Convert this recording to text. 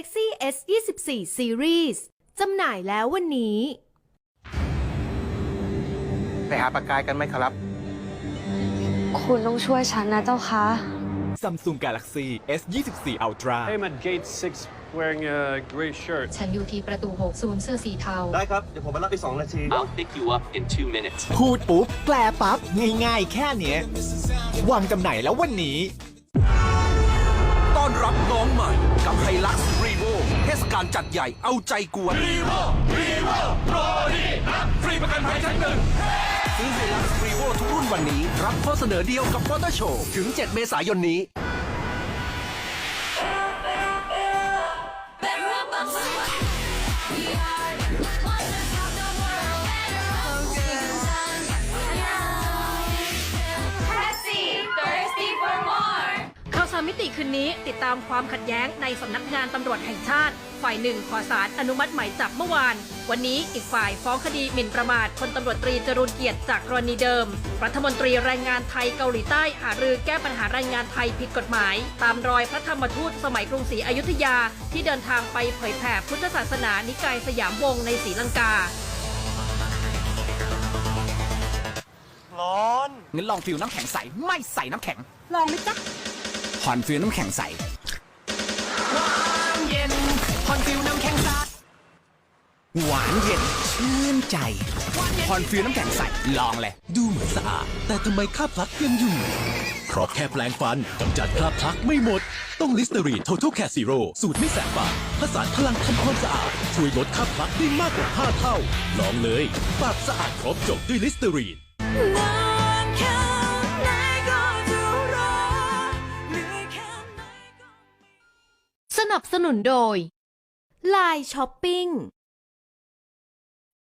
Galaxy S 24 Series จำหน่ายแล้ววันนี้ ไปหาปากกายกันไหมครับ คุณต้องช่วยฉันนะเจ้าคะ Samsung Galaxy S24 Ultra Hey, I'm at gate six wearing a gray shirt. ฉันอยู่ที่ประตู6ศูนย์เสื้อสีเทา ได้ครับ เดี๋ยวผมไปรับอีก2นาที I'll pick you up in two minutes. พูดปุ๊บแปลปั๊บ ง่ายๆ แค่เนี้ยวางจำหน่ายแล้ววันนี้ ต้อนรับน้องใหม่กับ กาลจัดใหญ่เอาใจกวนรีโวรีโวโปรดีนะฟรีประกันภัยชั้นหนึ่งซื้อไฮลักซ์รีโวทุกรุ่นวันนี้ รับข้อเสนอเดียวกับมอเตอร์โชว์ถึง 7 เมษายนนี้ ติคืนนี้ติดตามความขัดแย้งในสำนักงานตำรวจแห่งชาติ ฝ่ายหนึ่งขอสารอนุมัติหมายจับเมื่อวาน วันนี้อีกฝ่ายฟ้องคดีหมิ่นประมาทพลตำรวจตรีจรูนเกียรติจากกรณีเดิม รัฐมนตรีแรงงานไทยเกาหลีใต้หารือแก้ปัญหาแรงงานไทยผิดกฎหมาย ตามรอยพระธรรมทูตสมัยกรุงศรีอยุธยาที่เดินทางไปเผยแผ่พุทธศาสนานิกายสยามวงศ์ในศรีลังกางั้นลองฟิลน้ำแข็งใส ไม่ใส่น้ำแข็ง ลองไหมจ๊ะ ฮอนฟิลน้ำแข็งใสหวานเย็นฮอนฟิลน้ำแข็งใสหวานเย็นชื่นใจฮอนฟิลน้ำแข็งใสลองเลย ดูเหมือนสะอาด แต่ทำไมคราบพลักยังอยู่ เพราะแค่แปลงฟันกำจัดคราบพลักไม่หมด ต้องลิสเตอรีน Total Care Zero สูตรไม่แสบปากผสานพลังทำความสะอาด ช่วยลดคราบพลักได้มากกว่า 5 เท่า ลองเลย ปากสะอาดครบจบด้วยลิสเตอรีน นับสนุนโดย Line Shopping